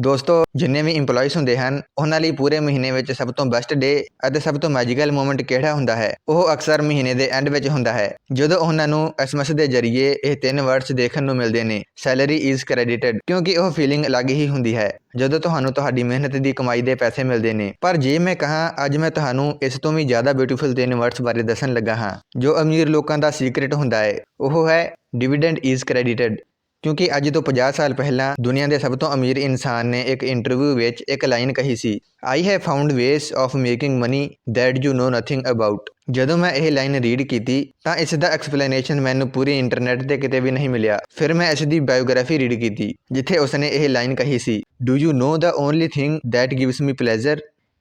ਦੋਸਤੋ, ਜਿੰਨੇ ਵੀ EMPLOYEES ਹੁੰਦੇ ਹਨ, ਉਹਨਾਂ ਲਈ ਪੂਰੇ ਮਹੀਨੇ ਵਿੱਚ ਸਭ ਤੋਂ ਬੈਸਟ ਡੇ ਅਤੇ ਸਭ ਤੋਂ ਮੈਜੀਕਲ ਮੂਮੈਂਟ ਕਿਹੜਾ ਹੁੰਦਾ ਹੈ? ਉਹ ਅਕਸਰ ਮਹੀਨੇ ਦੇ ਐਂਡ ਵਿੱਚ ਹੁੰਦਾ ਹੈ, ਜਦੋਂ ਉਹਨਾਂ ਨੂੰ ਐਸਐਮਐਸ ਦੇ ਜ਼ਰੀਏ ਇਹ ਤਿੰਨ ਵਰਡਸ ਦੇਖਣ ਨੂੰ ਮਿਲਦੇ ਨੇ ਸੈਲਰੀ ਇਜ਼ ਕ੍ਰੈਡਿਟਡ ਕਿਉਂਕਿ ਉਹ ਫੀਲਿੰਗ ਅਲੱਗ ਹੀ ਹੁੰਦੀ ਹੈ, ਜਦੋਂ ਤੁਹਾਨੂੰ ਤੁਹਾਡੀ ਮਿਹਨਤ ਦੀ ਕਮਾਈ ਦੇ ਪੈਸੇ ਮਿਲਦੇ ਨੇ। ਪਰ ਜੇ ਮੈਂ ਕਹਾਂ, ਅੱਜ ਮੈਂ ਤੁਹਾਨੂੰ ਇਸ ਤੋਂ ਵੀ ਜ਼ਿਆਦਾ ਬਿਊਟੀਫੁਲ ਤਿੰਨ ਵਰਡਸ ਬਾਰੇ ਦੱਸਣ ਲੱਗਾ ਹਾਂ, ਜੋ ਅਮੀਰ ਲੋਕਾਂ ਦਾ ਸੀਕ੍ਰੇਟ ਹੁੰਦਾ ਹੈ, ਉਹ ਹੈ ਡਿਵੀਡੈਂਡ ਇਜ਼ ਕ੍ਰੈਡਿਟਡ ਕਿਉਂਕਿ ਅੱਜ ਤੋਂ 50 ਸਾਲ ਪਹਿਲਾਂ ਦੁਨੀਆ ਦੇ ਸਭ ਤੋਂ ਅਮੀਰ ਇਨਸਾਨ ਨੇ ਇੱਕ ਇੰਟਰਵਿਊ ਵਿੱਚ ਇੱਕ ਲਾਈਨ ਕਹੀ ਸੀ I have found ways of making money that you know nothing about ਜਦੋਂ ਮੈਂ ਇਹ ਲਾਈਨ ਰੀਡ ਕੀਤੀ, ਤਾਂ ਇਸ ਦਾ ਐਕਸਪਲੇਨੇਸ਼ਨ ਮੈਨੂੰ ਪੂਰੀ ਇੰਟਰਨੈਟ ਤੇ ਕਿਤੇ ਵੀ ਨਹੀਂ ਮਿਲਿਆ। ਫਿਰ ਮੈਂ ਇਸ ਦੀ ਬਾਇਓਗ੍ਰਾਫੀ ਰੀਡ ਕੀਤੀ, ਜਿੱਥੇ ਉਸਨੇ ਇਹ ਲਾਈਨ ਕਹੀ ਸੀ do you know the only thing that gives me pleasure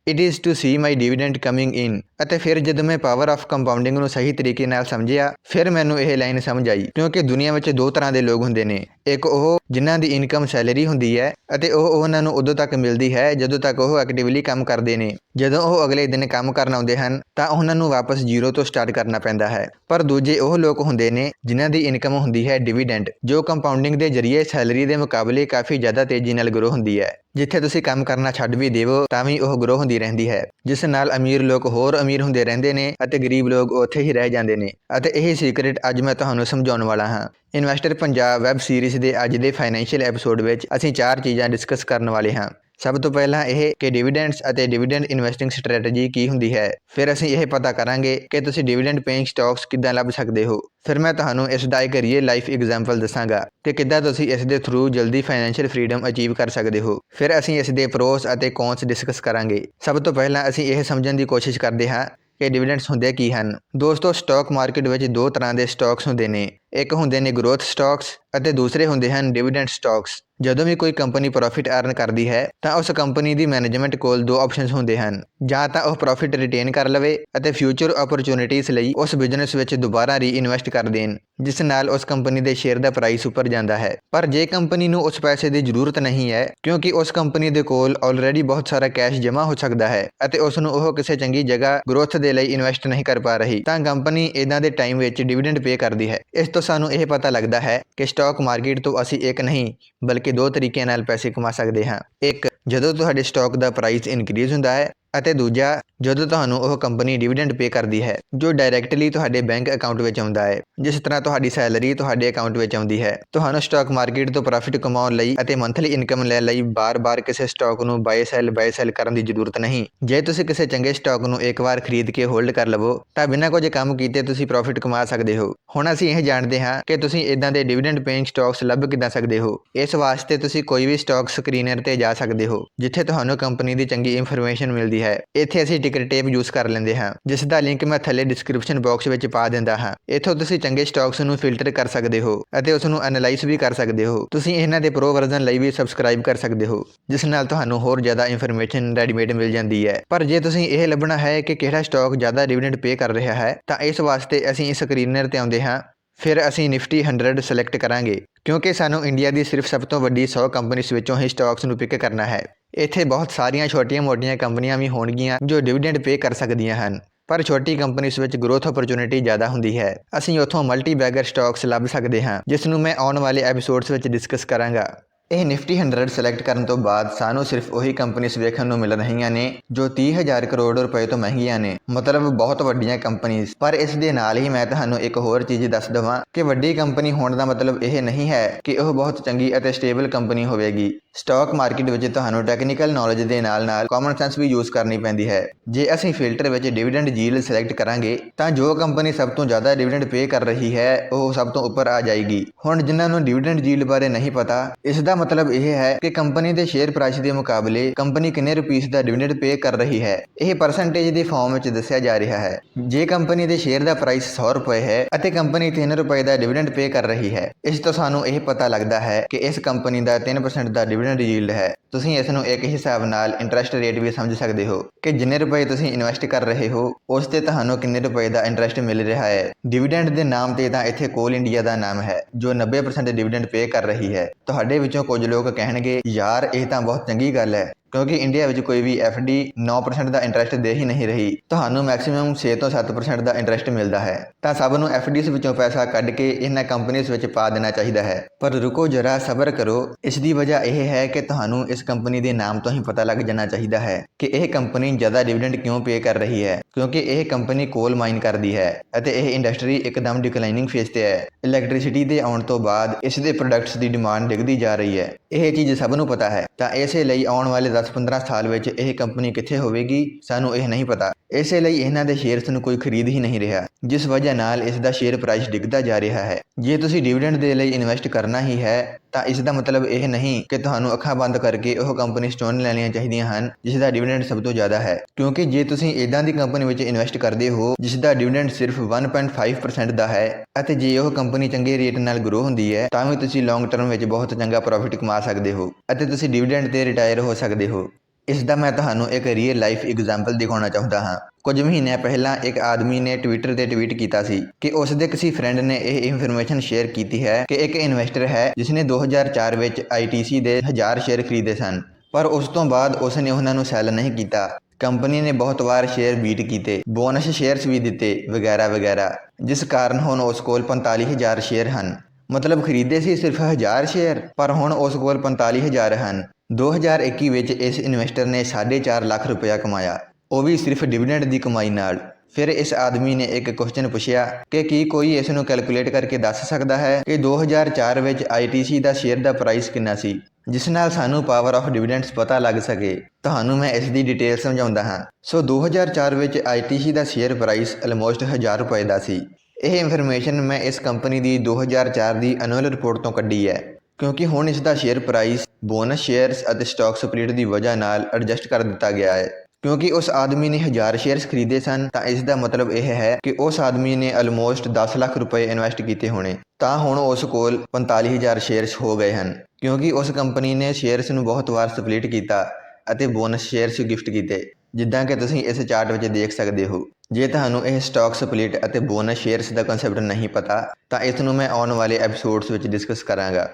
it is to see my dividend coming in ਅਤੇ ਫਿਰ ਜਦੋਂ ਮੈਂ ਪਾਵਰ ਆਫ ਕੰਪਾਊਂਡਿੰਗ ਨੂੰ ਸਹੀ ਤਰੀਕੇ ਨਾਲ ਸਮਝਿਆ, ਫਿਰ ਮੈਨੂੰ ਇਹ ਲਾਈਨ ਸਮਝ ਆਈ, ਕਿਉਂਕਿ ਦੁਨੀਆ ਵਿੱਚ ਦੋ ਤਰ੍ਹਾਂ ਦੇ ਲੋਕ ਹੁੰਦੇ ਨੇ। ਇੱਕ ਉਹ ਜਿਨ੍ਹਾਂ ਦੀ ਇਨਕਮ ਸੈਲਰੀ ਹੁੰਦੀ ਹੈ ਅਤੇ ਉਹ ਉਹਨਾਂ ਨੂੰ ਉਦੋਂ ਤੱਕ ਮਿਲਦੀ ਹੈ ਜਦੋਂ ਤੱਕ ਉਹ ਐਕਟਿਵਲੀ ਕੰਮ ਕਰਦੇ ਨੇ। ਜਦੋਂ ਉਹ ਅਗਲੇ ਦਿਨ ਕੰਮ ਕਰਨ ਆਉਂਦੇ ਹਨ, ਤਾਂ ਉਹਨਾਂ ਨੂੰ ਵਾਪਸ ਜ਼ੀਰੋ ਤੋਂ ਸਟਾਰਟ ਕਰਨਾ ਪੈਂਦਾ ਹੈ। ਪਰ ਦੂਜੇ ਉਹ ਲੋਕ ਹੁੰਦੇ ਨੇ ਜਿਨ੍ਹਾਂ ਦੀ ਇਨਕਮ ਹੁੰਦੀ ਹੈ ਡਿਵੀਡੈਂਡ ਜੋ ਕੰਪਾਊਂਡਿੰਗ ਦੇ ਜ਼ਰੀਏ ਸੈਲਰੀ ਦੇ ਮੁਕਾਬਲੇ ਕਾਫੀ ਜ਼ਿਆਦਾ ਤੇਜ਼ੀ ਨਾਲ ਗਰੋ ਹੁੰਦੀ ਹੈ। ਜਿੱਥੇ ਤੁਸੀਂ ਕੰਮ ਕਰਨਾ ਛੱਡ ਵੀ ਦੇਵੋ, ਤਾਂ ਵੀ ਉਹ ਗਰੋ ਹੁੰਦੀ ਰਹਿੰਦੀ ਹੈ। ਜਿਸ ਨਾਲ ਅਮੀਰ ਲੋਕ ਹੋਰ ਅਮੀਰ ਹੁੰਦੇ ਰਹਿੰਦੇ ਨੇ ਅਤੇ ਗਰੀਬ ਲੋਕ ਉੱਥੇ ਹੀ ਰਹਿ ਜਾਂਦੇ ਨੇ। ਅਤੇ ਇਹ ਸੀਕ੍ਰੇਟ ਅੱਜ ਮੈਂ ਤੁਹਾਨੂੰ ਸਮਝਾਉਣ ਵਾਲਾ ਹਾਂ। ਇਨਵੈਸਟਰ ਪੰਜਾਬ ਵੈਬ ਸੀਰੀਜ਼ ਦੇ ਅੱਜ ਦੇ ਫਾਈਨੈਂਸ਼ੀਅਲ ਐਪੀਸੋਡ ਵਿੱਚ ਅਸੀਂ ਚਾਰ ਚੀਜ਼ਾਂ ਡਿਸਕਸ ਕਰਨ ਵਾਲੇ ਹਾਂ। ਸਭ ਤੋਂ ਪਹਿਲਾਂ ਇਹ ਕਿ ਡਿਵੀਡੈਂਡਸ ਅਤੇ ਡਿਵੀਡੈਂਡ ਇਨਵੈਸਟਿੰਗ ਸਟ੍ਰੈਟਜੀ ਕੀ ਹੁੰਦੀ ਹੈ। ਫਿਰ ਅਸੀਂ ਇਹ ਪਤਾ ਕਰਾਂਗੇ ਕਿ ਤੁਸੀਂ ਡਿਵੀਡੈਂਡ ਪੇਇੰਗ ਸਟਾਕਸ ਕਿੱਦਾਂ ਲੱਭ ਸਕਦੇ ਹੋ। ਫਿਰ ਮੈਂ ਤੁਹਾਨੂੰ ਇਸ ਦਾ ਇੱਕ ਰੀਅਲ ਲਾਈਫ ਐਗਜ਼ਾਮਪਲ ਦੱਸਾਂਗਾ ਕਿ ਕਿੱਦਾਂ ਤੁਸੀਂ ਇਸ ਦੇ ਥਰੂ ਜਲਦੀ ਫਾਈਨੈਂਸ਼ੀਅਲ ਫਰੀडम ਅਚੀਵ ਕਰ ਸਕਦੇ ਹੋ। ਫਿਰ ਅਸੀਂ ਇਸ ਦੇ ਪ੍ਰੋਸ ਅਤੇ ਕੌਨਸ ਡਿਸਕਸ ਕਰਾਂਗੇ। ਸਭ ਤੋਂ ਪਹਿਲਾਂ ਅਸੀਂ ਇਹ ਸਮਝਣ ਦੀ ਕੋਸ਼ਿਸ਼ ਕਰਦੇ ਹਾਂ ਕਿ ਡਿਵੀਡੈਂਡਸ ਹੁੰਦੇ ਕੀ ਹਨ। ਦੋਸਤੋ ਸਟਾਕ ਮਾਰਕੀਟ ਵਿੱਚ ਦੋ ਤਰ੍ਹਾਂ ਦੇ ਸਟਾਕਸ ਹੁੰਦੇ ਨੇ। ਇੱਕ ਹੁੰਦੇ ਨੇ ਗਰੋਥ ਸਟਾਕਸ ਅਤੇ ਦੂਸਰੇ ਹੁੰਦੇ ਹਨ ਡਿਵੀਡੈਂਡ ਸਟਾਕਸ ਜਦੋਂ ਵੀ ਕੋਈ ਕੰਪਨੀ ਪ੍ਰੋਫਿਟ ਅਰਨ ਕਰਦੀ ਹੈ, ਤਾਂ ਉਸ ਕੰਪਨੀ ਦੀ ਮੈਨੇਜਮੈਂਟ ਕੋਲ ਦੋ ਆਪਸ਼ਨਸ ਹੁੰਦੇ ਹਨ। ਜਾਂ ਤਾਂ ਉਹ ਪ੍ਰੋਫਿਟ ਰਿਟੇਨ ਕਰ ਲਵੇ ਅਤੇ ਫਿਊਚਰ ਓਪਰਚ्युनिटीज ਲਈ ਉਸ ਬਿਜ਼ਨਸ ਵਿੱਚ ਦੁਬਾਰਾ ਰੀ ਇਨਵੈਸਟ ਕਰ ਦੇਣ, ਜਿਸ ਨਾਲ ਉਸ ਕੰਪਨੀ ਦੇ ਸ਼ੇਅਰ ਦਾ ਪ੍ਰਾਈਸ ਉੱਪਰ ਜਾਂਦਾ ਹੈ। ਪਰ ਜੇ ਕੰਪਨੀ ਨੂੰ ਉਸ ਪੈਸੇ ਦੀ ਜ਼ਰੂਰਤ ਨਹੀਂ ਹੈ, ਕਿਉਂਕਿ ਉਸ ਕੰਪਨੀ ਦੇ ਕੋਲ ਆਲਰੇਡੀ ਬਹੁਤ ਸਾਰਾ ਕੈਸ਼ ਜਮ੍ਹਾਂ ਹੋ ਸਕਦਾ ਹੈ ਅਤੇ ਉਸ ਨੂੰ ਉਹ ਕਿਸੇ ਚੰਗੀ ਜਗ੍ਹਾ ਗਰੋਥ ਦੇ ਲਈ ਇਨਵੈਸਟ ਨਹੀਂ ਕਰ ਪਾ ਰਹੀ, ਤਾਂ ਕੰਪਨੀ ਇਦਾਂ ਦੇ ਟਾਈਮ ਵਿੱਚ ਡਿਵੀਡੈਂਡ ਪੇ ਕਰਦੀ ਹੈ। ਇਸ ਤੋਂ ਸਾਨੂੰ ਇਹ ਪਤਾ ਲੱਗਦਾ ਹੈ ਕਿ ਸਟਾਕ ਮਾਰਕੀਟ ਤੋਂ ਅਸੀਂ ਇੱਕ ਨਹੀਂ, ਬਲਕਿ ਦੋ ਤਰੀਕਿਆਂ ਨਾਲ ਪੈਸੇ ਕਮਾ ਸਕਦੇ ਹਾਂ। ਇੱਕ, ਜਦੋਂ ਤੁਹਾਡੇ ਸਟਾਕ ਦਾ ਪ੍ਰਾਈਸ ਇਨਕਰੀਜ਼ ਹੁੰਦਾ ਹੈ ਅਤੇ ਦੂਜਾ ਜਦੋਂ ਤੁਹਾਨੂੰ ਉਹ ਕੰਪਨੀ ਡਿਵੀਡੈਂਡ ਪੇ ਕਰਦੀ ਹੈ, ਜੋ ਡਾਇਰੈਕਟਲੀ ਤੁਹਾਡੇ ਬੈਂਕ ਅਕਾਊਂਟ ਵਿੱਚ ਆਉਂਦਾ ਹੈ, ਜਿਸ ਤਰ੍ਹਾਂ ਤੁਹਾਡੀ ਸੈਲਰੀ ਤੁਹਾਡੇ ਅਕਾਊਂਟ ਵਿੱਚ ਆਉਂਦੀ ਹੈ, ਤੁਹਾਨੂੰ ਸਟਾਕ ਮਾਰਕੀਟ ਤੋਂ ਪ੍ਰੋਫਿਟ ਕਮਾਉਣ ਲਈ ਅਤੇ ਮੰਥਲੀ ਇਨਕਮ ਲੈਣ ਲਈ ਬਾਰ-ਬਾਰ ਕਿਸੇ ਸਟਾਕ ਨੂੰ ਬਾਏ ਸੈਲ ਬਾਏ ਸੈਲ ਕਰਨ ਦੀ ਜ਼ਰੂਰਤ ਨਹੀਂ। ਜੇ ਤੁਸੀਂ ਕਿਸੇ ਚੰਗੇ ਸਟਾਕ ਨੂੰ ਇੱਕ ਵਾਰ ਖਰੀਦ ਕੇ ਹੋਲਡ ਕਰ ਲਵੋ, ਤਾਂ ਬਿਨਾਂ ਕੁਝ ਕੰਮ ਕੀਤੇ ਤੁਸੀਂ ਪ੍ਰੋਫਿਟ ਕਮਾ ਸਕਦੇ ਹੋ। ਹੁਣ ਅਸੀਂ ਇਹ ਜਾਣਦੇ ਹਾਂ ਕਿ ਤੁਸੀਂ ਇਦਾਂ ਦੇ ਡਿਵੀਡੈਂਡ ਪੇਇੰਗ ਸਟਾਕਸ ਲੱਭ ਕਿੱਦਾਂ ਸਕਦੇ ਹੋ। ਇਸ ਵਾਸਤੇ ਤੁਸੀਂ ਕੋਈ ਵੀ ਸਟਾਕ ਸਕਰੀਨਰ ਤੇ ਜਾ ਸਕਦੇ ਹੋ, ਜਿੱਥੇ ਤੁਹਾਨੂੰ ਕੰਪਨੀ ਦੀ ਚੰਗੀ ਇਨਫੋਰਮੇਸ਼ਨ ਮਿਲਦੀ ਹੈ। ਇੱਥੇ ਅਸੀਂ ਟਿਕਟ ਟੇਪ ਯੂਜ਼ ਕਰ ਲੈਂਦੇ ਹਾਂ, ਜਿਸ ਦਾ ਲਿੰਕ ਮੈਂ ਥੱਲੇ ਡਿਸਕ੍ਰਿਪਸ਼ਨ ਬਾਕਸ ਵਿੱਚ ਪਾ ਦਿੰਦਾ ਹਾਂ। ਇੱਥੋਂ ਤੁਸੀਂ ਚੰਗੇ ਸਟਾਕਸ ਨੂੰ ਫਿਲਟਰ ਕਰ ਸਕਦੇ ਹੋ ਅਤੇ ਉਸ ਨੂੰ ਐਨਾਲਾਈਜ਼ ਵੀ ਕਰ ਸਕਦੇ ਹੋ। ਤੁਸੀਂ ਇਹਨਾਂ ਦੇ ਪ੍ਰੋ ਵਰਜ਼ਨ ਲਈ ਵੀ ਸਬਸਕ੍ਰਾਈਬ ਕਰ ਸਕਦੇ ਹੋ, ਜਿਸ ਨਾਲ ਤੁਹਾਨੂੰ ਹੋਰ ਜ਼ਿਆਦਾ ਇਨਫੋਰਮੇਸ਼ਨ ਰੈਡੀਮੇਡ ਮਿਲ ਜਾਂਦੀ ਹੈ। ਪਰ ਜੇ ਤੁਸੀਂ ਇਹ ਲੱਭਣਾ ਹੈ ਕਿ ਕਿਹੜਾ ਸਟਾਕ ਜ਼ਿਆਦਾ ਡਿਵੀਡੈਂਡ ਪੇ ਕਰ ਰਿਹਾ ਹੈ, ਤਾਂ ਇਸ ਵਾਸਤੇ ਅਸੀਂ ਸਕਰੀਨਰ ਤੇ ਆਉਂਦੇ ਹਾਂ। ਫਿਰ ਅਸੀਂ ਨਿਫਟੀ 100 ਸਿਲੈਕਟ ਕਰਾਂਗੇ, ਕਿਉਂਕਿ ਸਾਨੂੰ ਇੰਡੀਆ ਦੀ ਸਿਰਫ ਸਭ ਤੋਂ ਵੱਡੀ 100 ਕੰਪਨੀਆਂ ਵਿੱਚੋਂ ਹੀ ਸਟਾਕਸ ਨੂੰ ਪਿਕ ਕਰਨਾ ਹੈ। ਇੱਥੇ ਬਹੁਤ ਸਾਰੀਆਂ ਛੋਟੀਆਂ-ਮੋਟੀਆਂ ਕੰਪਨੀਆਂ ਵੀ ਹੋਣਗੀਆਂ ਜੋ ਡਿਵੀਡੈਂਡ ਪੇ ਕਰ ਸਕਦੀਆਂ ਹਨ। ਪਰ ਛੋਟੀ ਕੰਪਨੀਆਂ ਵਿੱਚ ਗਰੋਥ ਓਪਰਚੁਨਿਟੀ ਜ਼ਿਆਦਾ ਹੁੰਦੀ ਹੈ। ਅਸੀਂ ਉੱਥੋਂ ਮਲਟੀ ਬੈਗਰ ਸਟਾਕਸ ਲੱਭ ਸਕਦੇ ਹਾਂ ਜਿਸ ਨੂੰ ਮੈਂ ਆਉਣ ਵਾਲੇ ਐਪੀਸੋਡਸ ਵਿੱਚ ਡਿਸਕਸ ਕਰਾਂਗਾ। ਇਹ ਨਿਫਟੀ 100 ਸਿਲੈਕਟ ਕਰਨ ਤੋਂ ਬਾਅਦ ਸਾਨੂੰ ਸਿਰਫ ਉਹੀ ਕੰਪਨੀਆਂ ਵੇਖਣ ਨੂੰ ਮਿਲ ਰਹੀਆਂ ਨੇ, ਜੋ 30000 ਕਰੋੜ ਰੁਪਏ ਤੋਂ ਮਹਿੰਗੀਆਂ ਨੇ। ਮਤਲਬ ਬਹੁਤ ਵੱਡੀਆਂ ਕੰਪਨੀਆਂ ਪਰ ਇਸ ਦੇ ਨਾਲ ਹੀ ਮੈਂ ਤੁਹਾਨੂੰ ਇੱਕ ਹੋਰ ਚੀਜ਼ ਦੱਸ ਦਵਾਂ ਕਿ ਵੱਡੀ ਕੰਪਨੀ ਹੋਣ ਦਾ ਮਤਲਬ ਇਹ ਨਹੀਂ ਹੈ ਕਿ ਉਹ ਬਹੁਤ ਚੰਗੀ ਅਤੇ ਸਟੇਬਲ ਕੰਪਨੀ ਹੋਵੇਗੀ। ਸਟਾਕ ਮਾਰਕੀਟ ਵਿੱਚ ਤੁਹਾਨੂੰ ਟੈਕਨੀਕਲ ਨੌਲੇਜ ਦੇ ਨਾਲ-ਨਾਲ ਕਾਮਨ ਸੈਂਸ ਵੀ ਯੂਜ਼ ਕਰਨੀ ਪੈਂਦੀ ਹੈ। ਜੇ ਅਸੀਂ ਫਿਲਟਰ ਵਿੱਚ ਡਿਵੀਡੈਂਡ ਯੀਲਡ ਸਿਲੈਕਟ ਕਰਾਂਗੇ, ਤਾਂ ਜੋ ਕੰਪਨੀ ਸਭ ਤੋਂ ਜ਼ਿਆਦਾ ਡਿਵੀਡੈਂਡ ਪੇ ਕਰ ਰਹੀ ਹੈ, ਉਹ ਸਭ ਤੋਂ ਉੱਪਰ ਆ ਜਾਏਗੀ। ਹੁਣ ਜਿਨ੍ਹਾਂ ਨੂੰ ਡਿਵੀਡੈਂਡ ਯੀਲਡ ਬਾਰੇ ਨਹੀਂ ਪਤਾ, ਇਸ ਦਾ ਮਤਲਬ ਇਹ ਹੈ ਕਿ ਕੰਪਨੀ ਦੇ ਸ਼ੇਅਰ ਪ੍ਰਾਈਸ ਦੇ ਮੁਕਾਬਲੇ ਕੰਪਨੀ ਕਿੰਨੇ ਰੁਪਈਸ ਦਾ ਡਿਵੀਡੈਂਡ ਪੇ ਕਰ ਰਹੀ ਹੈ। ਇਹ ਪਰਸੈਂਟੇਜ ਦੇ ਫਾਰਮ ਵਿੱਚ ਦੱਸਿਆ ਜਾ ਰਿਹਾ ਹੈ। ਜੇ ਕੰਪਨੀ ਦੇ ਸ਼ੇਅਰ ਦਾ ਪ੍ਰਾਈਸ 100 ਰੁਪਏ ਹੈ ਅਤੇ ਕੰਪਨੀ 3 ਰੁਪਏ ਦਾ ਡਿਵੀਡੈਂਡ ਪੇ ਕਰ ਰਹੀ ਹੈ, ਇਸ ਤੋਂ ਸਾਨੂੰ ਇਹ ਪਤਾ ਲੱਗਦਾ ਹੈ ਕਿ ਇਸ ਕੰਪਨੀ ਦਾ 3% ਦਾ ਡਿਵੀਡੈਂਡ ਯੀਲਡ ਹੈ। ਤੁਸੀਂ ਇਸ ਨੂੰ ਇੱਕ ਹਿਸਾਬ ਨਾਲ ਇੰਟਰਸਟ ਰੇਟ ਵੀ ਸਮਝ ਸਕਦੇ ਹੋ ਕਿ ਜਿੰਨੇ ਰੁਪਏ ਤੁਸੀਂ ਇਨਵੈਸਟ ਕਰ ਰਹੇ ਹੋ, ਉਸ ਤੇ ਤੁਹਾਨੂੰ ਕਿੰਨੇ ਰੁਪਏ ਦਾ ਇੰਟਰਸਟ ਮਿਲ ਰਿਹਾ ਹੈ। ਡਿਵੀਡੈਂਡ ਦੇ ਨਾਮ ਤੇ ਤਾਂ ਇੱਥੇ ਕੋਲ ਇੰਡੀਆ ਦਾ ਨਾਮ ਹੈ, ਜੋ 90% ਡਿਵੀਡੈਂਡ ਪੇ ਕਰ ਰਹੀ ਹੈ। ਤੁਹਾਡੇ ਵਿੱਚੋਂ ਕੁਝ ਲੋਕ ਕਹਿਣਗੇ, ਯਾਰ, ਇਹ ਤਾਂ ਬਹੁਤ ਚੰਗੀ ਗੱਲ ਹੈ। ਕਿਉਂਕਿ ਇੰਡੀਆ ਵਿੱਚ ਕੋਈ ਵੀ FD 9% ਦਾ ਇੰਟਰਸਟ ਦੇ ਹੀ ਨਹੀਂ ਰਹੀ, ਤੁਹਾਨੂੰ ਮੈਕਸਿਮਮ 6 ਤੋਂ 7% ਦਾ ਇੰਟਰਸਟ ਮਿਲਦਾ ਹੈ। ਤਾਂ ਸਭ ਨੂੰ FDs ਵਿੱਚੋਂ ਪੈਸਾ ਕੱਢ ਕੇ ਇਹਨਾਂ ਕੰਪਨੀਆਂ ਵਿੱਚ ਪਾ ਦੇਣਾ ਚਾਹੀਦਾ ਹੈ। ਪਰ ਰੁਕੋ ਜਰਾ, ਸਬਰ ਕਰੋ। ਇਸ ਦੀ ਵਜ੍ਹਾ ਇਹ ਹੈ ਕਿ ਤੁਹਾਨੂੰ ਇਸ ਕੰਪਨੀ ਦੇ ਨਾਮ ਤੋਂ ਹੀ ਪਤਾ ਲੱਗ ਜਾਣਾ ਚਾਹੀਦਾ ਹੈ ਕਿ ਇਹ ਕੰਪਨੀ ਜ਼ਿਆਦਾ ਡਿਵੀਡੈਂਡ ਕਿਉਂ ਪੇ ਕਰ ਰਹੀ ਹੈ, ਕਿਉਂਕਿ ਇਹ ਕੰਪਨੀ ਕੋਲ ਮਾਈਨ ਕਰਦੀ ਹੈ ਅਤੇ ਇਹ ਇੰਡਸਟਰੀ ਇੱਕਦਮ ਡਿਕਲਾਈਨਿੰਗ ਫੇਸ ਤੇ ਹੈ। ਇਲੈਕਟ੍ਰਿਸਿਟੀ ਦੇ ਆਉਣ ਤੋਂ ਬਾਅਦ ਇਸ ਦੇ ਪ੍ਰੋਡਕਟਸ ਦੀ ਡਿਮਾਂਡ ਡਿੱਗਦੀ ਜਾ ਰਹੀ ਹੈ। ਇਹ ਚੀਜ਼ ਸਭ ਨੂੰ ਪਤਾ ਹੈ। ਤਾਂ ਇਸੇ ਲਈ ਆਉਣ ਵਾਲੇ 10-15 ਸਾਲ ਵਿੱਚ ਇਹ ਕੰਪਨੀ ਕਿੱਥੇ ਹੋਵੇਗੀ, ਸਾਨੂੰ ਇਹ ਨਹੀਂ ਪਤਾ। ਇਸੇ ਲਈ ਇਹਨਾਂ ਦੇ ਸ਼ੇਅਰਸ ਨੂੰ ਕੋਈ ਖਰੀਦ ਹੀ ਨਹੀਂ ਰਿਹਾ, ਜਿਸ ਵਜ੍ਹਾ ਨਾਲ ਇਸ ਦਾ ਸ਼ੇਅਰ ਪ੍ਰਾਈਸ ਡਿੱਗਦਾ ਜਾ ਰਿਹਾ ਹੈ। ਜੇ ਤੁਸੀਂ ਡਿਵੀਡੈਂਡ ਦੇ ਲਈ ਇਨਵੈਸਟ ਕਰਨਾ ਹੀ ਹੈ ਤਾਂ ਇਸ ਦਾ ਮਤਲਬ ਇਹ ਨਹੀਂ ਕਿ ਤੁਹਾਨੂੰ ਅੱਖਾਂ ਬੰਦ ਕਰਕੇ ਉਹ ਕੰਪਨੀ ਸਟੋਨ ਲੈਣੀਆਂ ਚਾਹੀਦੀਆਂ ਹਨ, ਜਿਸ ਦਾ ਡਿਵੀਡੈਂਡ ਸਭ ਤੋਂ ਜ਼ਿਆਦਾ ਹੈ। ਕਿਉਂਕਿ ਜੇ ਤੁਸੀਂ ਇਦਾਂ ਦੀ ਕੰਪਨੀ ਵਿੱਚ ਇਨਵੈਸਟ ਕਰਦੇ ਹੋ, ਜਿਸ ਦਾ ਡਿਵੀਡੈਂਡ ਸਿਰਫ 1.5% ਦਾ ਹੈ, ਅਤੇ ਜੇ ਉਹ ਕੰਪਨੀ ਚੰਗੇ ਰੇਟ ਨਾਲ ਗਰੋ ਹੁੰਦੀ ਹੈ, ਤਾਂ ਵੀ ਤੁਸੀਂ ਲੌਂਗ ਟਰਮ ਵਿੱਚ ਬਹੁਤ ਚੰਗਾ ਪ੍ਰੋਫਿਟ ਕਮਾ ਸਕਦੇ ਹੋ, ਅਤੇ ਤੁਸੀਂ ਡਿਵੀਡੈਂਡ ਤੇ ਰਿਟਾਇਰ ਹੋ ਸਕਦੇ ਹੋ। ਇਸ ਦਾ ਮੈਂ ਤੁਹਾਨੂੰ ਇੱਕ ਰੀਅਲ ਲਾਈਫ ਐਗਜ਼ਾਮਪਲ ਦਿਖਾਉਣਾ ਚਾਹੁੰਦਾ ਹਾਂ। ਕੁਝ ਮਹੀਨੇ ਪਹਿਲਾਂ ਇੱਕ ਆਦਮੀ ਨੇ ਟਵਿੱਟਰ ਤੇ ਟਵੀਟ ਕੀਤਾ ਸੀ ਕਿ ਉਸ ਦੇ ਕਿਸੇ ਫਰੈਂਡ ਨੇ ਇਹ ਇਨਫੋਰਮੇਸ਼ਨ ਸ਼ੇਅਰ ਕੀਤੀ ਹੈ ਕਿ ਇੱਕ ਇਨਵੈਸਟਰ ਹੈ ਜਿਸ ਨੇ 2004 ਵਿੱਚ ITC ਦੇ 1000 ਸ਼ੇਅਰ ਖਰੀਦੇ ਸਨ, ਪਰ ਉਸ ਤੋਂ ਬਾਅਦ ਉਸ ਨੇ ਉਹਨਾਂ ਨੂੰ ਸੈਲ ਨਹੀਂ ਕੀਤਾ। ਕੰਪਨੀ ਨੇ ਬਹੁਤ ਵਾਰ ਸ਼ੇਅਰ ਬੀਟ ਕੀਤੇ ਬੋਨਸ ਸ਼ੇਅਰਸ ਵੀ ਦਿੱਤੇ, ਵਗੈਰਾ ਵਗੈਰਾ, ਜਿਸ ਕਾਰਨ ਹੁਣ ਉਸ ਕੋਲ 45000 ਸ਼ੇਅਰ ਹਨ। ਮਤਲਬ ਖਰੀਦੇ ਸੀ ਸਿਰਫ 1000 ਸ਼ੇਅਰ ਪਰ ਹੁਣ ਉਸ ਕੋਲ 45000 ਹਨ। 2021 ਵਿੱਚ ਇਸ ਇਨਵੈਸਟਰ ਨੇ 4.5 ਲੱਖ ਰੁਪਇਆ ਕਮਾਇਆ। ਉਹ ਵੀ ਸਿਰਫ ਡਿਵੀਡੈਂਡ ਦੀ ਕਮਾਈ ਨਾਲ। ਫਿਰ ਇਸ ਆਦਮੀ ਨੇ ਇੱਕ ਕੁਐਸਚਨ ਪੁੱਛਿਆ ਕਿ ਕੀ ਕੋਈ ਇਸ ਨੂੰ ਕੈਲਕੂਲੇਟ ਕਰਕੇ ਦੱਸ ਸਕਦਾ ਹੈ ਕਿ 2004 ਵਿੱਚ ITC ਦਾ ਸ਼ੇਅਰ ਦਾ ਪ੍ਰਾਈਸ ਕਿੰਨਾ ਸੀ, ਜਿਸ ਨਾਲ ਸਾਨੂੰ ਪਾਵਰ ਆਫ ਡਿਵੀਡੈਂਡਸ ਪਤਾ ਲੱਗ ਸਕੇ। ਤੁਹਾਨੂੰ ਮੈਂ ਇਸ ਦੀ ਡਿਟੇਲ ਸਮਝਾਉਂਦਾ ਹਾਂ। ਸੋ 2004 ਵਿੱਚ ITC ਦਾ ਸ਼ੇਅਰ ਪ੍ਰਾਈਸ ਆਲਮੋਸਟ 1000 ਰੁਪਏ ਦਾ ਸੀ। ਇਹ ਇਨਫੋਰਮੇਸ਼ਨ ਮੈਂ ਇਸ ਕੰਪਨੀ ਦੀ 2004 ਦੀ ਐਨੂਅਲ ਰਿਪੋਰਟ ਤੋਂ ਕੱਢੀ ਹੈ। ਕਿਉਂਕਿ ਹੁਣ ਇਸ ਦਾ ਸ਼ੇਅਰ ਪ੍ਰਾਈਸ ਬੋਨਸ ਸ਼ੇਅਰਸ ਅਤੇ ਸਟਾਕ ਸਪਲਿਟ ਦੀ ਵਜ੍ਹਾ ਨਾਲ ਐਡਜਸਟ ਕਰ ਦਿੱਤਾ ਗਿਆ ਹੈ। ਕਿਉਂਕਿ ਉਸ ਆਦਮੀ ਨੇ 1000 ਸ਼ੇਅਰਸ ਖਰੀਦੇ ਸਨ, ਤਾਂ ਇਸ ਦਾ ਮਤਲਬ ਇਹ ਹੈ ਕਿ ਉਸ ਆਦਮੀ ਨੇ ਆਲਮੋਸਟ 10 ਲੱਖ ਰੁਪਏ ਇਨਵੈਸਟ ਕੀਤੇ ਹੋਣੇ। ਤਾਂ ਹੁਣ ਉਸ ਕੋਲ 45000 ਸ਼ੇਅਰਸ ਹੋ ਗਏ ਹਨ। ਕਿਉਂਕਿ ਉਸ ਕੰਪਨੀ ਨੇ ਸ਼ੇਅਰਸ ਨੂੰ ਬਹੁਤ ਵਾਰ ਸਪਲਿਟ ਕੀਤਾ ਅਤੇ ਬੋਨਸ ਸ਼ੇਅਰਸ ਗਿਫਟ ਕੀਤੇ। ਜਿੱਦਾਂ ਕਿ ਤੁਸੀਂ ਇਸ ਚਾਰਟ ਵਿੱਚ ਦੇਖ ਸਕਦੇ ਹੋ। ਜੇ ਤੁਹਾਨੂੰ ਇਹ ਸਟਾਕ ਸਪਲਿਟ ਅਤੇ ਬੋਨਸ ਸ਼ੇਅਰਸ ਦਾ ਕਨਸੈਪਟ ਨਹੀਂ ਪਤਾ, ਤਾਂ ਇਸ ਨੂੰ ਮੈਂ ਆਉਣ ਵਾਲੇ ਐਪੀਸੋਡਸ ਵਿੱਚ ਡਿਸਕਸ ਕਰਾਂਗਾ।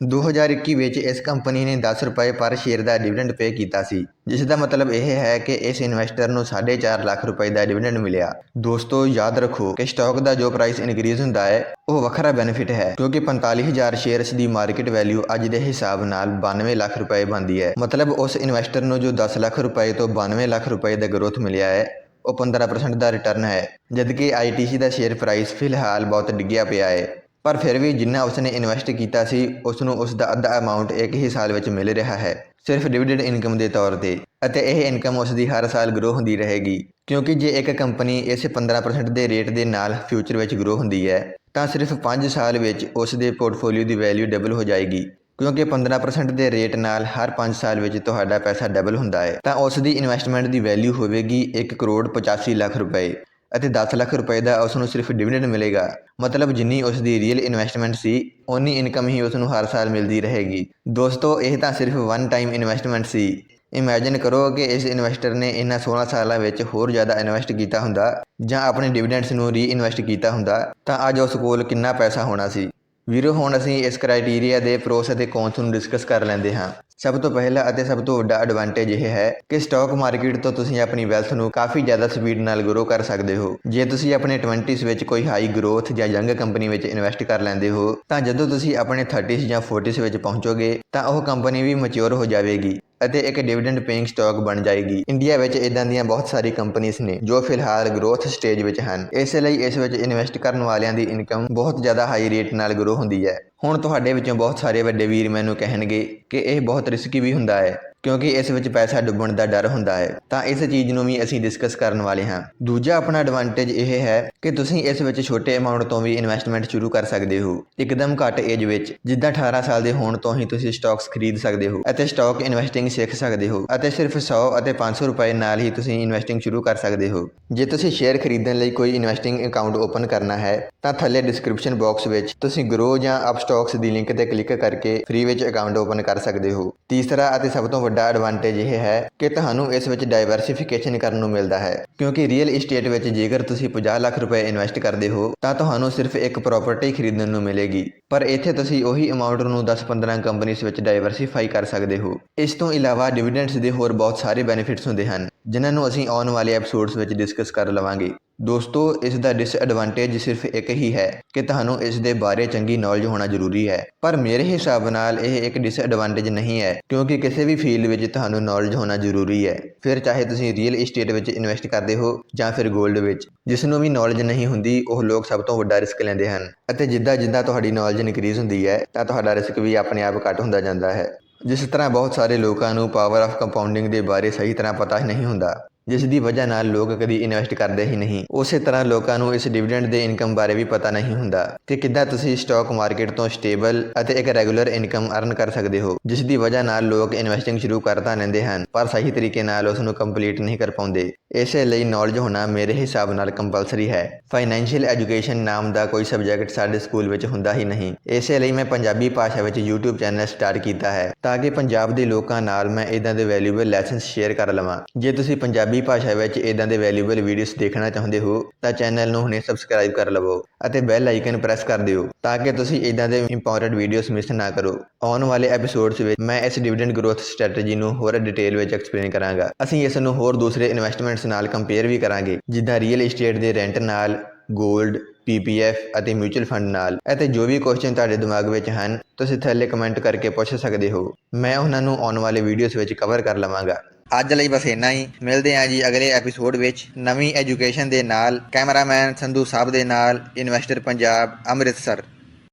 2021 ਵਿੱਚ ਇਸ ਕੰਪਨੀ ਨੇ 10 ਰੁਪਏ ਪਰ ਸ਼ੇਅਰ ਦਾ ਡਿਵੀਡੈਂਡ ਪੇ ਕੀਤਾ ਸੀ, ਜਿਸ ਦਾ ਮਤਲਬ ਇਹ ਹੈ ਕਿ ਇਸ ਇਨਵੈਸਟਰ ਨੂੰ 4.5 ਲੱਖ ਰੁਪਏ ਦਾ ਡਿਵੀਡੈਂਡ ਮਿਲਿਆ। ਦੋਸਤੋ, ਯਾਦ ਰੱਖੋ ਕਿ ਸਟਾਕ ਦਾ ਜੋ ਪ੍ਰਾਈਸ ਇਨਕਰੀਜ਼ ਹੁੰਦਾ ਹੈ, ਉਹ ਵੱਖਰਾ ਬੈਨੀਫਿਟ ਹੈ, ਕਿਉਂਕਿ 45000 ਸ਼ੇਅਰਸ ਦੀ ਮਾਰਕੀਟ ਵੈਲਿਊ ਅੱਜ ਦੇ ਹਿਸਾਬ ਨਾਲ 92 ਲੱਖ ਰੁਪਏ ਬਣਦੀ ਹੈ। ਮਤਲਬ ਉਸ ਇਨਵੈਸਟਰ ਨੂੰ ਜੋ 10 ਲੱਖ ਰੁਪਏ ਤੋਂ 92 ਲੱਖ ਰੁਪਏ ਦਾ ਗਰੋਥ ਮਿਲਿਆ ਹੈ, ਉਹ 15% ਦਾ ਰਿਟਰਨ ਹੈ, ਜਦਕਿ ITC ਦਾ ਸ਼ੇਅਰ ਪ੍ਰਾਈਸ ਫਿਲਹਾਲ ਬਹੁਤ ਡਿੱਗਿਆ ਪਿਆ ਹੈ। ਪਰ ਫਿਰ ਵੀ ਜਿੰਨਾ ਉਸਨੇ ਇਨਵੈਸਟ ਕੀਤਾ ਸੀ ਉਸ ਨੂੰ ਉਸ ਦਾ ਅੱਧਾ ਅਮਾਉਂਟ ਇੱਕ ਹੀ ਸਾਲ ਵਿੱਚ ਮਿਲ ਰਿਹਾ ਹੈ, ਸਿਰਫ ਡਿਵੀਡੈਂਡ ਇਨਕਮ ਦੇ ਤੌਰ ਤੇ, ਅਤੇ ਇਹ ਇਨਕਮ ਉਸ ਦੀ ਹਰ ਸਾਲ ਗਰੋ ਹੁੰਦੀ ਰਹੇਗੀ। ਕਿਉਂਕਿ ਜੇ ਇੱਕ ਕੰਪਨੀ ਇਸ 15% ਦੇ ਰੇਟ ਦੇ ਨਾਲ ਫਿਊਚਰ ਵਿੱਚ ਗਰੋ ਹੁੰਦੀ ਹੈ, ਤਾਂ ਸਿਰਫ 5 ਸਾਲ ਵਿੱਚ ਉਸ ਦੇ ਪੋਰਟਫੋਲੀਓ ਦੀ ਵੈਲਿਊ ਡਬਲ ਹੋ ਜਾਏਗੀ। ਕਿਉਂਕਿ 15% ਦੇ ਰੇਟ ਨਾਲ ਹਰ 5 ਸਾਲ ਵਿੱਚ ਤੁਹਾਡਾ ਪੈਸਾ ਡਬਲ ਹੁੰਦਾ ਹੈ, ਤਾਂ ਉਸ ਦੀ ਇਨਵੈਸਟਮੈਂਟ ਦੀ ਵੈਲਿਊ ਹੋਵੇਗੀ 1 ਕਰੋੜ 85 ਲੱਖ ਰੁਪਏ। ਅਤੇ 10 ਲੱਖ ਰੁਪਏ ਦਾ ਉਸ ਨੂੰ ਸਿਰਫ ਡਿਵੀਡੈਂਡ ਮਿਲੇਗਾ। ਮਤਲਬ ਜਿੰਨੀ ਉਸ ਦੀ ਰੀਅਲ ਇਨਵੈਸਟਮੈਂਟ ਸੀ, ਓਨੀ ਇਨਕਮ ਹੀ ਉਸ ਨੂੰ ਹਰ ਸਾਲ ਮਿਲਦੀ ਰਹੇਗੀ। ਦੋਸਤੋ, ਇਹ ਤਾਂ ਸਿਰਫ ਵਨ ਟਾਈਮ ਇਨਵੈਸਟਮੈਂਟ ਸੀ। ਇਮੇਜਿਨ ਕਰੋ ਕਿ ਇਸ ਇਨਵੈਸਟਰ ਨੇ ਇਹਨਾਂ 16 ਸਾਲਾਂ ਵਿੱਚ ਹੋਰ ਜ਼ਿਆਦਾ ਇਨਵੈਸਟ ਕੀਤਾ ਹੁੰਦਾ, ਜਾਂ ਆਪਣੇ ਡਿਵੀਡੈਂਡਸ ਨੂੰ ਰੀਇਨਵੈਸਟ ਕੀਤਾ ਹੁੰਦਾ, ਤਾਂ ਅੱਜ ਉਸ ਕੋਲ ਕਿੰਨਾ ਪੈਸਾ ਹੋਣਾ ਸੀ। ਵੀਰੋ, ਹੁਣ ਅਸੀਂ ਇਸ ਕ੍ਰਾਈਟੇਰੀਆ ਦੇ ਪ੍ਰੋਸ ਅਤੇ ਕੌਨਸ ਨੂੰ ਡਿਸਕਸ ਕਰ ਲੈਂਦੇ ਹਾਂ। ਸਭ ਤੋਂ ਪਹਿਲਾ ਅਤੇ ਸਭ ਤੋਂ ਵੱਡਾ ਐਡਵਾਂਟੇਜ ਇਹ ਹੈ ਕਿ ਸਟਾਕ ਮਾਰਕੀਟ ਤੋਂ ਤੁਸੀਂ ਆਪਣੀ ਵੈਲਥ ਨੂੰ ਕਾਫੀ ਜ਼ਿਆਦਾ ਸਪੀਡ ਨਾਲ ਗਰੋ ਕਰ ਸਕਦੇ ਹੋ। ਜੇ ਤੁਸੀਂ ਆਪਣੇ 20s ਵਿੱਚ ਕੋਈ ਹਾਈ ਗਰੋਥ ਜਾਂ ਯੰਗ ਕੰਪਨੀ ਵਿੱਚ ਇਨਵੈਸਟ ਕਰ ਲੈਂਦੇ ਹੋ, ਤਾਂ ਜਦੋਂ ਤੁਸੀਂ ਆਪਣੇ 30s ਜਾਂ 40s ਵਿੱਚ ਪਹੁੰਚੋਗੇ, ਤਾਂ ਉਹ ਕੰਪਨੀ ਵੀ ਮੈਚੁਰ ਹੋ ਜਾਵੇਗੀ। ਅਤੇ ਇੱਕ ਡਿਵੀਡੈਂਡ ਪੇਇੰਗ ਸਟਾਕ ਬਣ ਜਾਏਗੀ। ਇੰਡੀਆ ਵਿੱਚ ਇਦਾਂ ਦੀਆਂ ਬਹੁਤ ਸਾਰੀ ਕੰਪਨੀਆਂ ਨੇ ਜੋ ਫਿਲਹਾਲ ਗਰੋਥ ਸਟੇਜ ਵਿੱਚ ਹਨ। ਇਸ ਲਈ ਇਸ ਵਿੱਚ ਇਨਵੈਸਟ ਕਰਨ ਵਾਲਿਆਂ ਦੀ ਇਨਕਮ ਬਹੁਤ ਜ਼ਿਆਦਾ ਹਾਈ ਰੇਟ ਨਾਲ ਗਰੋ ਹੁੰਦੀ ਹੈ। ਹੁਣ ਤੁਹਾਡੇ ਵਿੱਚੋਂ ਬਹੁਤ ਸਾਰੇ ਵੱਡੇ ਵੀਰ ਮੈਨੂੰ ਕਹਿਣਗੇ ਕਿ ਇਹ ਬਹੁਤ ਰਿਸਕੀ ਵੀ ਹੁੰਦਾ ਹੈ। ਕਿਉਂਕਿ ਇਸ ਵਿੱਚ ਪੈਸਾ ਡੁੱਬਣ ਦਾ ਡਰ ਹੁੰਦਾ ਹੈ, ਤਾਂ ਇਸ ਚੀਜ਼ ਨੂੰ ਵੀ ਅਸੀਂ ਡਿਸਕਸ ਕਰਨ ਵਾਲੇ ਹਾਂ। ਦੂਜਾ ਆਪਣਾ ਐਡਵਾਂਟੇਜ ਇਹ ਹੈ ਕਿ ਤੁਸੀਂ ਇਸ ਵਿੱਚ ਛੋਟੇ ਅਮਾਉਂਟ ਤੋਂ ਵੀ ਇਨਵੈਸਟਮੈਂਟ ਸ਼ੁਰੂ ਕਰ ਸਕਦੇ ਹੋ, ਇੱਕਦਮ ਘੱਟ ਏਜ ਵਿੱਚ, ਜਿੱਦਾਂ 18 ਸਾਲ ਦੇ ਹੋਣ ਤੋਂ ਹੀ ਤੁਸੀਂ ਸਟਾਕਸ ਖਰੀਦ ਸਕਦੇ ਹੋ ਅਤੇ ਸਟਾਕ ਇਨਵੈਸਟਿੰਗ ਸਿੱਖ ਸਕਦੇ ਹੋ ਅਤੇ ਸਿਰਫ 100 ਅਤੇ 500 ਰੁਪਏ ਨਾਲ ਹੀ ਤੁਸੀਂ ਇਨਵੈਸਟਿੰਗ ਸ਼ੁਰੂ ਕਰ ਸਕਦੇ ਹੋ। ਜੇ ਤੁਸੀਂ ਸ਼ੇਅਰ ਖਰੀਦਣ ਲਈ ਕੋਈ ਇਨਵੈਸਟਿੰਗ ਅਕਾਊਂਟ ਓਪਨ ਕਰਨਾ ਹੈ, ਤਾਂ ਥੱਲੇ ਡਿਸਕ੍ਰਿਪਸ਼ਨ ਬਾਕਸ ਵਿੱਚ ਤੁਸੀਂ ਗਰੋ ਜਾਂ ਅਪ ਸਟਾਕਸ ਦੀ ਲਿੰਕ ਤੇ ਕਲਿੱਕ ਕਰਕੇ ਫ੍ਰੀ ਵਿੱਚ ਅਕਾਊਂਟ ਓਪਨ ਕਰ ਸਕਦੇ ਹੋ। ਤੀਸਰਾ ਅਤੇ ਸਭ ਤੋਂ ਵੱਡਾ ਐਡਵਾਂਟੇਜ ਇਹ ਹੈ ਕਿ ਤੁਹਾਨੂੰ ਇਸ ਵਿੱਚ ਡਾਈਵਰਸਿਫਿਕੇਸ਼ਨ ਕਰਨ ਨੂੰ ਮਿਲਦਾ ਹੈ। ਕਿਉਂਕਿ ਰੀਅਲ ਏਸਟੇਟ ਵਿੱਚ ਜੇਕਰ ਤੁਸੀਂ 50 ਲੱਖ ਰੁਪਏ ਇਨਵੈਸਟ ਕਰਦੇ ਹੋ, ਤਾਂ ਤੁਹਾਨੂੰ ਸਿਰਫ ਇੱਕ ਪ੍ਰਾਪਰਟੀ ਖਰੀਦਣ ਨੂੰ ਮਿਲੇਗੀ। ਪਰ ਇੱਥੇ ਤੁਸੀਂ ਉਹੀ ਅਮਾਉਂਟ ਨੂੰ 10-15 ਕੰਪਨੀਆਂ ਵਿੱਚ ਡਾਈਵਰਸਿਫਾਈ ਕਰ ਸਕਦੇ ਹੋ। ਇਸ ਤੋਂ ਇਲਾਵਾ ਡਿਵੀਡੈਂਡਸ ਦੇ ਹੋਰ ਬਹੁਤ ਸਾਰੇ ਬੈਨੀਫਿਟਸ ਹੁੰਦੇ ਹਨ, ਜਿਨ੍ਹਾਂ ਨੂੰ ਅਸੀਂ ਆਉਣ ਵਾਲੇ ਐਪੀਸੋਡਸ ਵਿੱਚ ਡਿਸਕਸ ਕਰ ਲਵਾਂਗੇ। ਦੋਸਤੋ, ਇਸ ਦਾ ਡਿਸਐਡਵਾਂਟੇਜ ਸਿਰਫ ਇੱਕ ਹੀ ਹੈ ਕਿ ਤੁਹਾਨੂੰ ਇਸ ਦੇ ਬਾਰੇ ਚੰਗੀ ਨੌਲੇਜ ਹੋਣਾ ਜ਼ਰੂਰੀ ਹੈ। ਪਰ ਮੇਰੇ ਹਿਸਾਬ ਨਾਲ ਇਹ ਇੱਕ ਡਿਸਐਡਵਾਂਟੇਜ ਨਹੀਂ ਹੈ, ਕਿਉਂਕਿ ਕਿਸੇ ਵੀ ਫੀਲਡ ਵਿੱਚ ਤੁਹਾਨੂੰ ਨੌਲੇਜ ਹੋਣਾ ਜ਼ਰੂਰੀ ਹੈ। ਫਿਰ ਚਾਹੇ ਤੁਸੀਂ ਰੀਅਲ ਏਸਟੇਟ ਵਿੱਚ ਇਨਵੈਸਟ ਕਰਦੇ ਹੋ ਜਾਂ ਫਿਰ 골ਡ ਵਿੱਚ, ਜਿਸ ਨੂੰ ਵੀ ਨੌਲੇਜ ਨਹੀਂ ਹੁੰਦੀ, ਉਹ ਲੋਕ ਸਭ ਤੋਂ ਵੱਡਾ ਰਿਸਕ ਲੈਂਦੇ ਹਨ। ਅਤੇ ਜਿੱਦਾਂ ਜਿੱਦਾਂ ਤੁਹਾਡੀ ਨੌਲੇਜ ਇਨਕਰੀਜ਼ ਹੁੰਦੀ ਹੈ, ਤਾਂ ਤੁਹਾਡਾ ਰਿਸਕ ਵੀ ਆਪਣੇ ਆਪ ਘੱਟ ਹੁੰਦਾ ਜਾਂਦਾ ਹੈ। ਜਿਸ ਤਰ੍ਹਾਂ ਬਹੁਤ ਸਾਰੇ ਲੋਕਾਂ ਨੂੰ ਪਾਵਰ ਆਫ ਕੰਪਾਊਂਡਿੰਗ ਦੇ ਬਾਰੇ ਸਹੀ ਤਰ੍ਹਾਂ ਪਤਾ ਹੀ ਨਹੀਂ ਹੁੰਦਾ। ਜਿਸ ਦੀ ਵਜ੍ਹਾ ਨਾਲ ਲੋਕ ਕਦੀ ਇਨਵੈਸਟ ਕਰਦੇ ਹੀ ਨਹੀਂ। ਉਸੇ ਤਰ੍ਹਾਂ ਲੋਕਾਂ ਨੂੰ ਇਸ ਡਿਵੀਡੈਂਡ ਦੇ ਇਨਕਮ ਬਾਰੇ ਵੀ ਪਤਾ ਨਹੀਂ ਹੁੰਦਾ। ਕਿ ਕਿੱਦਾਂ ਤੁਸੀਂ ਸਟਾਕ ਮਾਰਕੀਟ ਤੋਂ ਸਟੇਬਲ ਅਤੇ ਇੱਕ ਰੈਗੂਲਰ ਇਨਕਮ ਅਰਨ ਕਰ ਸਕਦੇ ਹੋ, ਜਿਸ ਦੀ ਵਜ੍ਹਾ ਨਾਲ ਲੋਕ ਇਨਵੈਸਟਿੰਗ ਸ਼ੁਰੂ ਕਰ ਤਾਂ ਲੈਂਦੇ ਹਨ, ਪਰ ਸਹੀ ਤਰੀਕੇ ਨਾਲ ਉਸ ਨੂੰ ਕੰਪਲੀਟ ਨਹੀਂ ਕਰ ਪਾਉਂਦੇ। ਇਸੇ ਲਈ ਨੌਲੇਜ ਹੋਣਾ ਮੇਰੇ ਹਿਸਾਬ ਨਾਲ ਕੰਪਲਸਰੀ ਹੈ। ਫਾਈਨੈਂਸ਼ੀਅਲ ਐਜੂਕੇਸ਼ਨ ਨਾਮ ਦਾ ਕੋਈ ਸਬਜੈਕਟ ਸਾਡੇ ਸਕੂਲ ਵਿੱਚ ਹੁੰਦਾ ਹੀ ਨਹੀਂ। ਇਸੇ ਲਈ ਮੈਂ ਪੰਜਾਬੀ ਭਾਸ਼ਾ ਵਿੱਚ YouTube ਚੈਨਲ ਸਟਾਰਟ ਕੀਤਾ ਹੈ, ਤਾਂ ਕਿ ਪੰਜਾਬ ਦੇ ਲੋਕਾਂ ਨਾਲ ਮੈਂ ਇਦਾਂ ਦੇ ਵੈਲਿਊਬਲ ਲੈਸਨਸ ਸ਼ੇਅਰ ਕਰ ਲਵਾਂ। ਜੇ ਤੁਸੀਂ ਪੰਜਾਬੀ ਭਾਸ਼ਾ ਵਿੱਚ ਇਦਾਂ ਦੇ ਵੈਲਿਊਬਲ ਵੀਡੀਓਜ਼ ਦੇਖਣਾ ਚਾਹੁੰਦੇ ਹੋ, ਤਾਂ ਚੈਨਲ ਨੂੰ ਹੁਣੇ ਸਬਸਕ੍ਰਾਈਬ ਕਰ ਲਵੋ ਅਤੇ ਬੈਲ ਆਈਕਨ ਪ੍ਰੈਸ ਕਰ ਦਿਓ ਤਾਂ ਕਿ ਤੁਸੀਂ ਇਦਾਂ ਦੇ ਇੰਪੋਰਟੈਂਟ ਵੀਡੀਓਜ਼ ਮਿਸ ਨਾ ਕਰੋ। ਆਉਣ ਵਾਲੇ ਐਪੀਸੋਡਸ ਵਿੱਚ ਮੈਂ ਇਸ ਡਿਵੀਡੈਂਡ ਗਰੋਥ ਸਟ੍ਰੈਟਜੀ ਨੂੰ ਹੋਰ ਡਿਟੇਲ ਵਿੱਚ ਐਕਸਪਲੇਨ ਕਰਾਂਗਾ। ਅਸੀਂ ਇਸ ਨੂੰ ਹੋਰ ਦੂਸਰੇ ਇਨਵੈਸਟਮੈਂਟਸ ਨਾਲ ਕੰਪੇਅਰ ਵੀ ਕਰਾਂਗੇ, ਜਿੱਦਾਂ ਰੀਅਲ ਏਸਟੇਟ ਦੇ ਰੈਂਟ ਨਾਲ 골ਡ ਪੀਪੀਐਫ ਅਤੇ ਮਿਊਚੁਅਲ ਫੰਡ ਨਾਲ। ਅਤੇ ਜੋ ਵੀ ਕੁਐਸਚਨ ਤੁਹਾਡੇ ਦਿਮਾਗ ਵਿੱਚ ਹਨ, ਤੁਸੀਂ ਥੱਲੇ ਕਮੈਂਟ ਕਰਕੇ ਪੁੱਛ ਸਕਦੇ ਹੋ। ਮੈਂ ਉਹਨਾਂ ਨੂੰ ਆਉਣ ਵਾਲੇ ਵੀਡੀਓਜ਼ ਵਿੱਚ ਕਵਰ ਕਰ ਲਵਾਂਗਾ। ਅੱਜ ਲਈ ਬਸ ਇੰਨਾ ਹੀ। ਮਿਲਦੇ ਹਾਂ ਜੀ ਅਗਲੇ ਐਪੀਸੋਡ ਵਿੱਚ ਨਵੀਂ ਐਜੂਕੇਸ਼ਨ ਦੇ ਨਾਲ ਕੈਮਰਾਮੈਨ ਸੰਧੂ ਸਾਹਿਬ ਦੇ ਨਾਲ ਇਨਵੈਸਟਰ ਪੰਜਾਬ, ਅੰਮ੍ਰਿਤਸਰ।